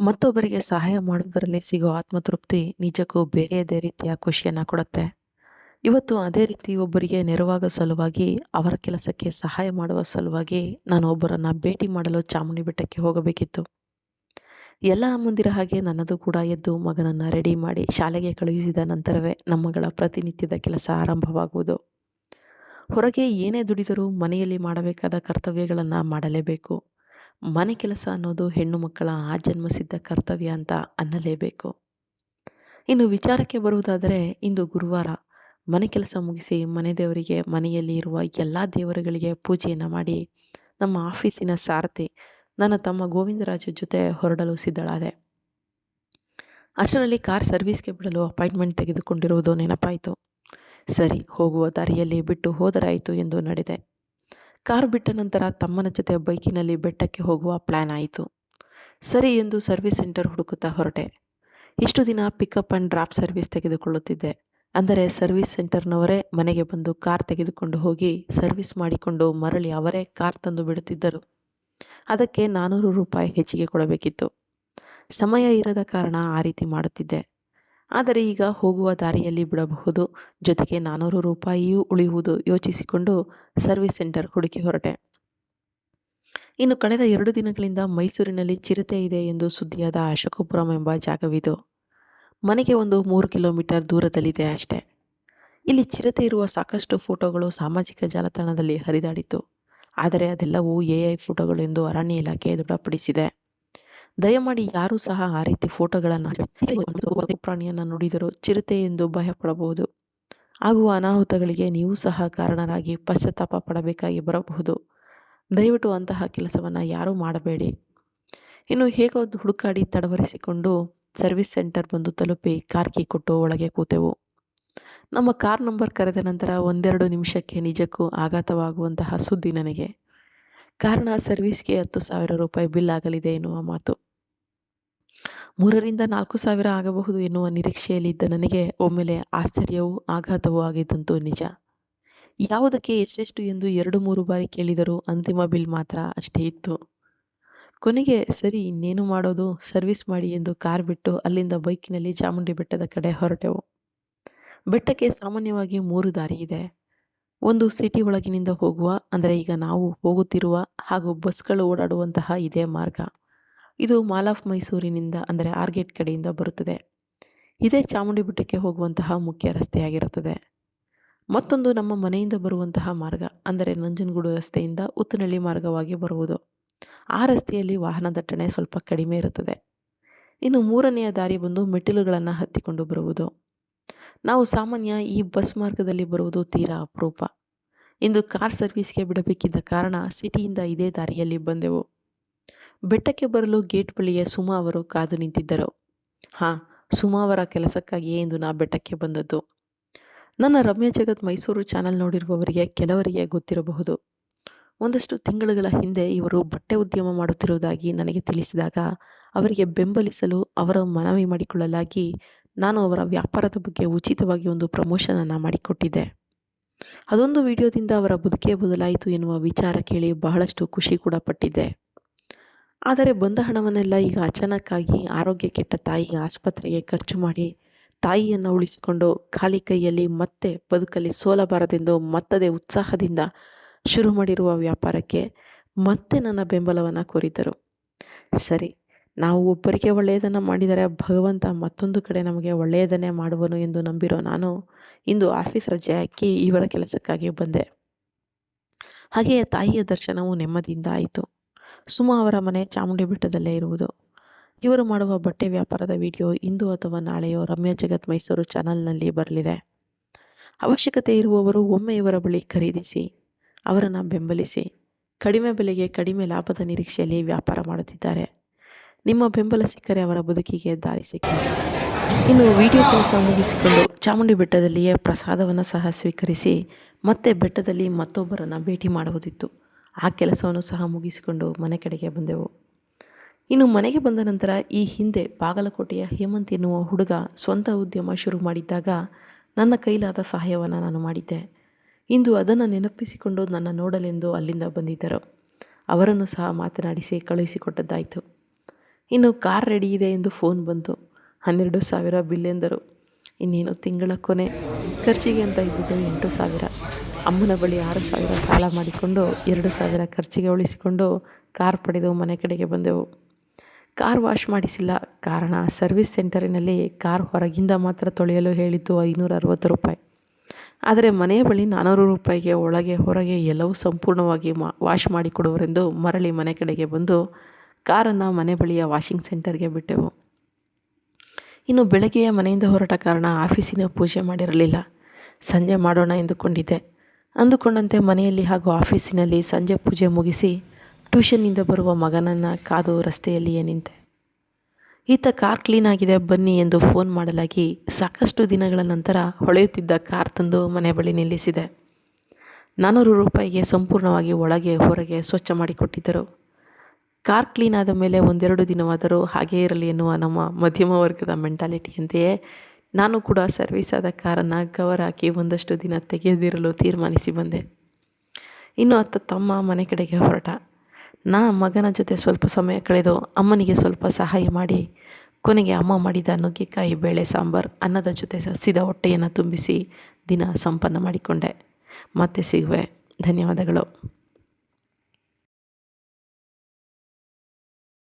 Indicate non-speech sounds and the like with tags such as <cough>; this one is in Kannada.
ಮತ್ತೊಬ್ಬರಿಗೆ ಸಹಾಯ ಮಾಡುವುದರಲ್ಲಿ ಸಿಗೋ ಆತ್ಮತೃಪ್ತಿ ನಿಜಕ್ಕೂ ಬೇರೆಯದೇ ರೀತಿಯ ಖುಷಿಯನ್ನು ಕೊಡುತ್ತೆ. ಇವತ್ತು ಅದೇ ರೀತಿ ಒಬ್ಬರಿಗೆ ನೆರವಾಗೋ ಸಲುವಾಗಿ, ಅವರ ಕೆಲಸಕ್ಕೆ ಸಹಾಯ ಮಾಡುವ ಸಲುವಾಗಿ ನಾನು ಒಬ್ಬರನ್ನು ಭೇಟಿ ಮಾಡಲು ಚಾಮುಂಡಿ ಬೆಟ್ಟಕ್ಕೆ ಹೋಗಬೇಕಿತ್ತು. ಎಲ್ಲ ಮುಂದಿರ ಹಾಗೆ ನನ್ನದು ಕೂಡ ಎದ್ದು ಮಗನನ್ನು ರೆಡಿ ಮಾಡಿ ಶಾಲೆಗೆ ಕಳುಹಿಸಿದ ನಂತರವೇ ನಮ್ಮಗಳ ಪ್ರತಿನಿತ್ಯದ ಕೆಲಸ ಆರಂಭವಾಗುವುದು. ಹೊರಗೆ ಏನೇ ದುಡಿದರೂ ಮನೆಯಲ್ಲಿ ಮಾಡಬೇಕಾದ ಕರ್ತವ್ಯಗಳನ್ನು ಮಾಡಲೇಬೇಕು. ಮನೆ ಕೆಲಸ ಅನ್ನೋದು ಹೆಣ್ಣು ಮಕ್ಕಳ ಆ ಜನ್ಮಸಿದ್ಧ ಕರ್ತವ್ಯ ಅಂತ ಅನ್ನಲೇಬೇಕು. ಇನ್ನು ವಿಚಾರಕ್ಕೆ ಬರುವುದಾದರೆ, ಇಂದು ಗುರುವಾರ ಮನೆ ಕೆಲಸ ಮುಗಿಸಿ ಮನೆ ದೇವರಿಗೆ ಮನೆಯಲ್ಲಿ ಇರುವ ಎಲ್ಲ ದೇವರುಗಳಿಗೆ ಪೂಜೆಯನ್ನು ಮಾಡಿ ನಮ್ಮ ಆಫೀಸಿನ ಸಾರಥಿ ನನ್ನ ತಮ್ಮ ಗೋವಿಂದರಾಜು ಜೊತೆ ಹೊರಡಲು ಸಿದ್ಧಳಾದೆ. ಅಷ್ಟರಲ್ಲಿ ಕಾರ್ ಸರ್ವಿಸ್ಗೆ ಬಿಡಲು ಅಪಾಯಿಂಟ್ಮೆಂಟ್ ತೆಗೆದುಕೊಂಡಿರುವುದು ನೆನಪಾಯಿತು. ಸರಿ, ಹೋಗುವ ದಾರಿಯಲ್ಲಿ ಬಿಟ್ಟು ಹೋದರಾಯಿತು ಎಂದು ನಡೆದೆ. ಕಾರ್ ಬಿಟ್ಟ ನಂತರ ತಮ್ಮನ ಜೊತೆ ಬೈಕಿನಲ್ಲಿ ಬೆಟ್ಟಕ್ಕೆ ಹೋಗುವ ಪ್ಲ್ಯಾನ್ ಆಯಿತು. ಸರಿ ಎಂದು ಸರ್ವಿಸ್ ಸೆಂಟರ್ ಹುಡುಕುತ್ತಾ ಹೊರಟೆ. ಇಷ್ಟು ದಿನ ಪಿಕಪ್ ಆ್ಯಂಡ್ ಡ್ರಾಪ್ ಸರ್ವಿಸ್ ತೆಗೆದುಕೊಳ್ಳುತ್ತಿದ್ದೆ. ಅಂದರೆ ಸರ್ವಿಸ್ ಸೆಂಟರ್ನವರೇ ಮನೆಗೆ ಬಂದು ಕಾರ್ ತೆಗೆದುಕೊಂಡು ಹೋಗಿ ಸರ್ವಿಸ್ ಮಾಡಿಕೊಂಡು ಮರಳಿ ಅವರೇ ಕಾರ್ ತಂದು ಬಿಡುತ್ತಿದ್ದರು. ಅದಕ್ಕೆ ನಾನ್ನೂರು ರೂಪಾಯಿ ಹೆಚ್ಚಿಗೆ ಕೊಡಬೇಕಿತ್ತು. ಸಮಯ ಇರದ ಕಾರಣ ಆ ರೀತಿ ಮಾಡುತ್ತಿದ್ದೆ. ಆದರೆ ಈಗ ಹೋಗುವ ದಾರಿಯಲ್ಲಿ ಬಿಡಬಹುದು. ಜೊತೆಗೆ ನಾನ್ನೂರು ರೂಪಾಯಿಯೂ ಉಳಿಯುವುದು ಯೋಚಿಸಿಕೊಂಡು ಸರ್ವಿಸ್ ಸೆಂಟರ್ ಹುಡುಕಿ ಹೊರಟೆ. ಇನ್ನು ಕಳೆದ ಎರಡು ದಿನಗಳಿಂದ ಮೈಸೂರಿನಲ್ಲಿ ಚಿರತೆ ಇದೆ ಎಂದು ಸುದ್ದಿಯಾದ ಅಶೋಕಪುರಂ ಎಂಬ ಜಾಗವಿದು. ಮನೆಗೆ ಒಂದು ಮೂರು ಕಿಲೋಮೀಟರ್ ದೂರದಲ್ಲಿದೆ ಅಷ್ಟೇ. ಇಲ್ಲಿ ಚಿರತೆ ಇರುವ ಸಾಕಷ್ಟು ಫೋಟೋಗಳು ಸಾಮಾಜಿಕ ಜಾಲತಾಣದಲ್ಲಿ ಹರಿದಾಡಿತು ಆದರೆ ಅದೆಲ್ಲವೂ ಎ ಐ ಫೋಟೋಗಳು ಎಂದು ಅರಣ್ಯ ಇಲಾಖೆ ದೃಢಪಡಿಸಿದೆ. ದಯಮಾಡಿ ಯಾರೂ ಸಹ ಆ ರೀತಿ ಫೋಟೋಗಳನ್ನು <laughs> ಪ್ರಾಣಿಯನ್ನು ನುಡಿದರೂ ಚಿರತೆ ಎಂದು ಭಯಪಡಬಹುದು. ಆಗುವ ಅನಾಹುತಗಳಿಗೆ ನೀವು ಸಹ ಕಾರಣರಾಗಿ ಪಶ್ಚಾತ್ತಾಪ ಪಡಬೇಕಾಗಿ ಬರಬಹುದು. ದಯವಿಟ್ಟು ಅಂತಹ ಕೆಲಸವನ್ನು ಯಾರೂ ಮಾಡಬೇಡಿ. ಇನ್ನು ಹೇಗೋ ಹುಡುಕಾಡಿ ತಡವರಿಸಿಕೊಂಡು ಸರ್ವಿಸ್ ಸೆಂಟರ್ ಬಂದು ತಲುಪಿ ಕಾರ್ ಕೀ ಕೊಟ್ಟು ಒಳಗೆ ಕೂತೆವು. ನಮ್ಮ ಕಾರ್ ನಂಬರ್ ಕರೆದ ನಂತರ ಒಂದೆರಡು ನಿಮಿಷಕ್ಕೆ ನಿಜಕ್ಕೂ ಆಘಾತವಾಗುವಂತಹ ಸುದ್ದಿ ನನಗೆ. ಕಾರಣ ಸರ್ವಿಸ್ಗೆ ಹತ್ತು ಸಾವಿರ ರೂಪಾಯಿ ಬಿಲ್ ಆಗಲಿದೆ ಎನ್ನುವ ಮಾತು. ಮೂರರಿಂದ ನಾಲ್ಕು ಸಾವಿರ ಆಗಬಹುದು ಎನ್ನುವ ನಿರೀಕ್ಷೆಯಲ್ಲಿದ್ದ ನನಗೆ ಒಮ್ಮೆಲೆ ಆಶ್ಚರ್ಯವೂ ಆಘಾತವೂ ಆಗಿದ್ದಂತೂ ನಿಜ. ಯಾವುದಕ್ಕೆ ಎಷ್ಟೆಷ್ಟು ಎಂದು ಎರಡು ಮೂರು ಬಾರಿ ಕೇಳಿದರೂ ಅಂತಿಮ ಬಿಲ್ ಮಾತ್ರ ಅಷ್ಟೇ ಇತ್ತು. ಕೊನೆಗೆ, ಸರಿ, ಇನ್ನೇನು ಮಾಡೋದು? ಸರ್ವಿಸ್ ಮಾಡಿ ಎಂದು ಕಾರ್ ಬಿಟ್ಟು ಅಲ್ಲಿಂದ ಬೈಕಿನಲ್ಲಿ ಚಾಮುಂಡಿ ಬೆಟ್ಟದ ಕಡೆ ಹೊರಟೆವು. ಬೆಟ್ಟಕ್ಕೆ ಸಾಮಾನ್ಯವಾಗಿ ಮೂರು ದಾರಿ ಇದೆ. ಒಂದು ಸಿಟಿ ಒಳಗಿನಿಂದ ಹೋಗುವ, ಅಂದರೆ ಈಗ ನಾವು ಹೋಗುತ್ತಿರುವ ಹಾಗೂ ಬಸ್ಗಳು ಓಡಾಡುವಂತಹ ಇದೇ ಮಾರ್ಗ. ಇದು ಮಾಲ್ ಆಫ್ ಮೈಸೂರಿನಿಂದ, ಅಂದರೆ ಆರ್ಗೇಟ್ ಕಡೆಯಿಂದ ಬರುತ್ತದೆ. ಇದೇ ಚಾಮುಂಡಿ ಬೆಟ್ಟಕ್ಕೆ ಹೋಗುವಂತಹ ಮುಖ್ಯ ರಸ್ತೆಯಾಗಿರುತ್ತದೆ. ಮತ್ತೊಂದು ನಮ್ಮ ಮನೆಯಿಂದ ಬರುವಂತಹ ಮಾರ್ಗ, ಅಂದರೆ ನಂಜನಗೂಡು ರಸ್ತೆಯಿಂದ ಉತ್ತನಹಳ್ಳಿ ಮಾರ್ಗವಾಗಿ ಬರುವುದು. ಆ ರಸ್ತೆಯಲ್ಲಿ ವಾಹನ ದಟ್ಟಣೆ ಸ್ವಲ್ಪ ಕಡಿಮೆ ಇರುತ್ತದೆ. ಇನ್ನು ಮೂರನೆಯ ದಾರಿ ಬಂದು ಮೆಟ್ಟಿಲುಗಳನ್ನು ಹತ್ತಿಕೊಂಡು ಬರುವುದು. ನಾವು ಸಾಮಾನ್ಯ ಈ ಬಸ್ ಮಾರ್ಗದಲ್ಲಿ ಬರುವುದು ತೀರಾ ಅಪರೂಪ. ಇಂದು ಕಾರ್ ಸರ್ವಿಸ್ಗೆ ಬಿಡಬೇಕಿದ್ದ ಕಾರಣ ಸಿಟಿಯಿಂದ ಇದೇ ದಾರಿಯಲ್ಲಿ ಬಂದೆವು. ಬೆಟ್ಟಕ್ಕೆ ಬರಲು ಗೇಟ್ ಬಳಿಯೇ ಸುಮಾ ಅವರು ಕಾದು ನಿಂತಿದ್ದರು. ಹಾಂ, ಸುಮಾ ಅವರ ಕೆಲಸಕ್ಕಾಗಿಯೇ ಎಂದು ನಾ ಬೆಟ್ಟಕ್ಕೆ ಬಂದದ್ದು. ನನ್ನ ರಮ್ಯ ಜಗತ್ ಮೈಸೂರು ಚಾನಲ್ ನೋಡಿರುವವರಿಗೆ ಕೆಲವರಿಗೆ ಗೊತ್ತಿರಬಹುದು. ಒಂದಷ್ಟು ತಿಂಗಳುಗಳ ಹಿಂದೆ ಇವರು ಬಟ್ಟೆ ಉದ್ಯಮ ಮಾಡುತ್ತಿರುವುದಾಗಿ ನನಗೆ ತಿಳಿಸಿದಾಗ ಅವರಿಗೆ ಬೆಂಬಲಿಸಲು ಅವರ ಮನವಿ ಮಾಡಿಕೊಳ್ಳಲಾಗಿ ನಾನು ಅವರ ವ್ಯಾಪಾರದ ಬಗ್ಗೆ ಉಚಿತವಾಗಿ ಒಂದು ಪ್ರಮೋಷನನ್ನು ಮಾಡಿಕೊಟ್ಟಿದ್ದೆ. ಅದೊಂದು ವಿಡಿಯೋದಿಂದ ಅವರ ಬದುಕೇ ಬದಲಾಯಿತು ಎನ್ನುವ ವಿಚಾರ ಕೇಳಿ ಬಹಳಷ್ಟು ಖುಷಿ ಕೂಡ ಪಟ್ಟಿದ್ದೆ. ಆದರೆ ಬಂದ ಹಣವನ್ನೆಲ್ಲ ಈಗ ಅಚಾನಕ್ಕಾಗಿ ಆರೋಗ್ಯ ಕೆಟ್ಟ ತಾಯಿ ಆಸ್ಪತ್ರೆಗೆ ಖರ್ಚು ಮಾಡಿ ತಾಯಿಯನ್ನು ಉಳಿಸಿಕೊಂಡು ಖಾಲಿ ಕೈಯಲ್ಲಿ ಮತ್ತೆ ಬದುಕಲ್ಲಿ ಸೋಲಬಾರದೆಂದು ಮತ್ತದೇ ಉತ್ಸಾಹದಿಂದ ಶುರು ಮಾಡಿರುವ ವ್ಯಾಪಾರಕ್ಕೆ ಮತ್ತೆ ನನ್ನ ಬೆಂಬಲವನ್ನು ಕೋರಿದ್ದರು. ಸರಿ, ನಾವು ಒಬ್ಬರಿಗೆ ಒಳ್ಳೆಯದನ್ನು ಮಾಡಿದರೆ ಭಗವಂತ ಮತ್ತೊಂದು ಕಡೆ ನಮಗೆ ಒಳ್ಳೆಯದನ್ನೇ ಮಾಡುವನು ಎಂದು ನಂಬಿರೋ ನಾನು ಇಂದು ಆಫೀಸ್ ರಜೆ ಹಾಕಿ ಇವರ ಕೆಲಸಕ್ಕಾಗಿ ಬಂದೆ. ಹಾಗೆಯೇ ತಾಯಿಯ ದರ್ಶನವು ನೆಮ್ಮದಿಯಿಂದ ಆಯಿತು. ಸುಮಾ ಅವರ ಮನೆ ಚಾಮುಂಡಿ ಬೆಟ್ಟದಲ್ಲೇ ಇರುವುದು. ಇವರು ಮಾಡುವ ಬಟ್ಟೆ ವ್ಯಾಪಾರದ ವಿಡಿಯೋ ಇಂದು ಅಥವಾ ನಾಳೆಯೋ ರಮ್ಯಾ ಜಗತ್ ಮೈಸೂರು ಚಾನಲ್ನಲ್ಲಿ ಬರಲಿದೆ. ಅವಶ್ಯಕತೆ ಇರುವವರು ಒಮ್ಮೆ ಇವರ ಬಳಿ ಖರೀದಿಸಿ, ಅವರನ್ನು ಬೆಂಬಲಿಸಿ, ಕಡಿಮೆ ಬೆಲೆಗೆ ಕಡಿಮೆ ಲಾಭದ ನಿರೀಕ್ಷೆಯಲ್ಲಿ ವ್ಯಾಪಾರ ಮಾಡುತ್ತಿದ್ದಾರೆ. ನಿಮ್ಮ ಬೆಂಬಲ ಸಿಕ್ಕರೆ ಅವರ ಬದುಕಿಗೆ ದಾರಿ ಸಿಕ್ಕಿದೆ. ಇನ್ನು ವಿಡಿಯೋ ಕೆಲಸ ಮುಗಿಸಿಕೊಂಡು ಚಾಮುಂಡಿ ಬೆಟ್ಟದಲ್ಲಿಯೇ ಪ್ರಸಾದವನ್ನು ಸಹ ಸ್ವೀಕರಿಸಿ ಮತ್ತೆ ಬೆಟ್ಟದಲ್ಲಿ ಮತ್ತೊಬ್ಬರನ್ನು ಭೇಟಿ ಮಾಡುವುದಿತ್ತು. ಆ ಕೆಲಸವನ್ನು ಸಹ ಮುಗಿಸಿಕೊಂಡು ಮನೆ ಕಡೆಗೆ ಬಂದೆವು. ಇನ್ನು ಮನೆಗೆ ಬಂದ ನಂತರ ಈ ಹಿಂದೆ ಬಾಗಲಕೋಟೆಯ ಹೇಮಂತ್ ಎನ್ನುವ ಹುಡುಗ ಸ್ವಂತ ಉದ್ಯಮ ಶುರು ಮಾಡಿದ್ದಾಗ ನನ್ನ ಕೈಲಾದ ಸಹಾಯವನ್ನು ನಾನು ಮಾಡಿದ್ದೆ. ಇಂದು ಅದನ್ನು ನೆನಪಿಸಿಕೊಂಡು ನನ್ನ ನೋಡಲೆಂದು ಅಲ್ಲಿಂದ ಬಂದಿದ್ದರು. ಅವರನ್ನು ಸಹ ಮಾತನಾಡಿಸಿ ಕಳುಹಿಸಿಕೊಟ್ಟದ್ದಾಯಿತು. ಇನ್ನು ಕಾರ್ ರೆಡಿ ಇದೆ ಎಂದು ಫೋನ್ ಬಂತು. ಹನ್ನೆರಡು ಸಾವಿರ ಬಿಲ್ ಎಂದರು. ಇನ್ನೇನು ತಿಂಗಳ ಕೊನೆ. ಖರ್ಚಿಗೆ ಅಂತ ಇದ್ದಿದ್ದು ಎಂಟು ಸಾವಿರ. ಅಮ್ಮನ ಬಳಿ ಆರು ಸಾವಿರ ಸಾಲ ಮಾಡಿಕೊಂಡು ಎರಡು ಸಾವಿರ ಖರ್ಚಿಗೆ ಉಳಿಸಿಕೊಂಡು ಕಾರ್ ಪಡೆದು ಮನೆ ಕಡೆಗೆ ಬಂದೆವು. ಕಾರ್ ವಾಶ್ ಮಾಡಿಸಿಲ್ಲ. ಕಾರಣ ಸರ್ವಿಸ್ ಸೆಂಟರಿನಲ್ಲಿ ಕಾರ್ ಹೊರಗಿಂದ ಮಾತ್ರ ತೊಳೆಯಲು ಹೇಳಿದ್ದು ಐನೂರ ಅರವತ್ತು ರೂಪಾಯಿ. ಆದರೆ ಮನೆಯ ಬಳಿ ನಾನ್ನೂರು ರೂಪಾಯಿಗೆ ಒಳಗೆ ಹೊರಗೆ ಎಲ್ಲವೂ ಸಂಪೂರ್ಣವಾಗಿ ಮಾ, ವಾಶ್ ಮಾಡಿಕೊಡುವರೆಂದು ಮರಳಿ ಮನೆ ಕಡೆಗೆ ಬಂದು ಕಾರನ್ನು ಮನೆ ಬಳಿಯ ವಾಷಿಂಗ್ ಸೆಂಟರ್ಗೆ ಬಿಟ್ಟೆವು. ಇನ್ನು ಬೆಳಗ್ಗೆಯ ಮನೆಯಿಂದ ಹೊರಟ ಕಾರಣ ಆಫೀಸಿನ ಪೂಜೆ ಮಾಡಿರಲಿಲ್ಲ. ಸಂಜೆ ಮಾಡೋಣ ಎಂದುಕೊಂಡಿದ್ದೆ. ಅಂದುಕೊಂಡಂತೆ ಮನೆಯಲ್ಲಿ ಹಾಗೂ ಆಫೀಸಿನಲ್ಲಿ ಸಂಜೆ ಪೂಜೆ ಮುಗಿಸಿ ಟ್ಯೂಷನ್ನಿಂದ ಬರುವ ಮಗನನ್ನು ಕಾದು ರಸ್ತೆಯಲ್ಲಿಯೇ ನಿಂತೆ. ಈತ ಕಾರ್ ಕ್ಲೀನ್ ಆಗಿದೆ, ಬನ್ನಿ ಎಂದು ಫೋನ್ ಮಾಡಲಾಗಿ ಸಾಕಷ್ಟು ದಿನಗಳ ನಂತರ ಹೊಳೆಯುತ್ತಿದ್ದ ಕಾರ್ ತಂದು ಮನೆ ಬಳಿ ನಿಲ್ಲಿಸಿದೆ. ನಾನ್ನೂರು ರೂಪಾಯಿಗೆ ಸಂಪೂರ್ಣವಾಗಿ ಒಳಗೆ ಹೊರಗೆ ಸ್ವಚ್ಛ ಮಾಡಿಕೊಟ್ಟಿದ್ದರು. ಕಾರ್ ಕ್ಲೀನ್ ಆದ ಮೇಲೆ ಒಂದೆರಡು ದಿನವಾದರೂ ಹಾಗೇ ಇರಲಿ ಎನ್ನುವ ನಮ್ಮ ಮಧ್ಯಮ ವರ್ಗದ ಮೆಂಟಾಲಿಟಿಯಂತೆಯೇ ನಾನು ಕೂಡ ಸರ್ವಿಸ್ ಆದ ಕಾರನ್ನ ಕವರ್ ಹಾಕಿ ಒಂದಷ್ಟು ದಿನ ತೆಗೆದಿರಲು ತೀರ್ಮಾನಿಸಿ ಬಂದೆ. ಇನ್ನು ಅತ್ತ ತಮ್ಮ ಮನೆ ಕಡೆಗೆ ಹೊರಟ. ನಾ ಮಗನ ಜೊತೆ ಸ್ವಲ್ಪ ಸಮಯ ಕಳೆದು ಅಮ್ಮನಿಗೆ ಸ್ವಲ್ಪ ಸಹಾಯ ಮಾಡಿ, ಕೊನೆಗೆ ಅಮ್ಮ ಮಾಡಿದ ನುಗ್ಗೆಕಾಯಿ ಬೇಳೆ ಸಾಂಬಾರು, ಅನ್ನದ ಜೊತೆ ಸಸಿದ ಹೊಟ್ಟೆಯನ್ನು ತುಂಬಿಸಿ ದಿನ ಸಂಪನ್ನ ಮಾಡಿಕೊಂಡೆ. ಮತ್ತೆ ಸಿಗುವೆ. ಧನ್ಯವಾದಗಳು.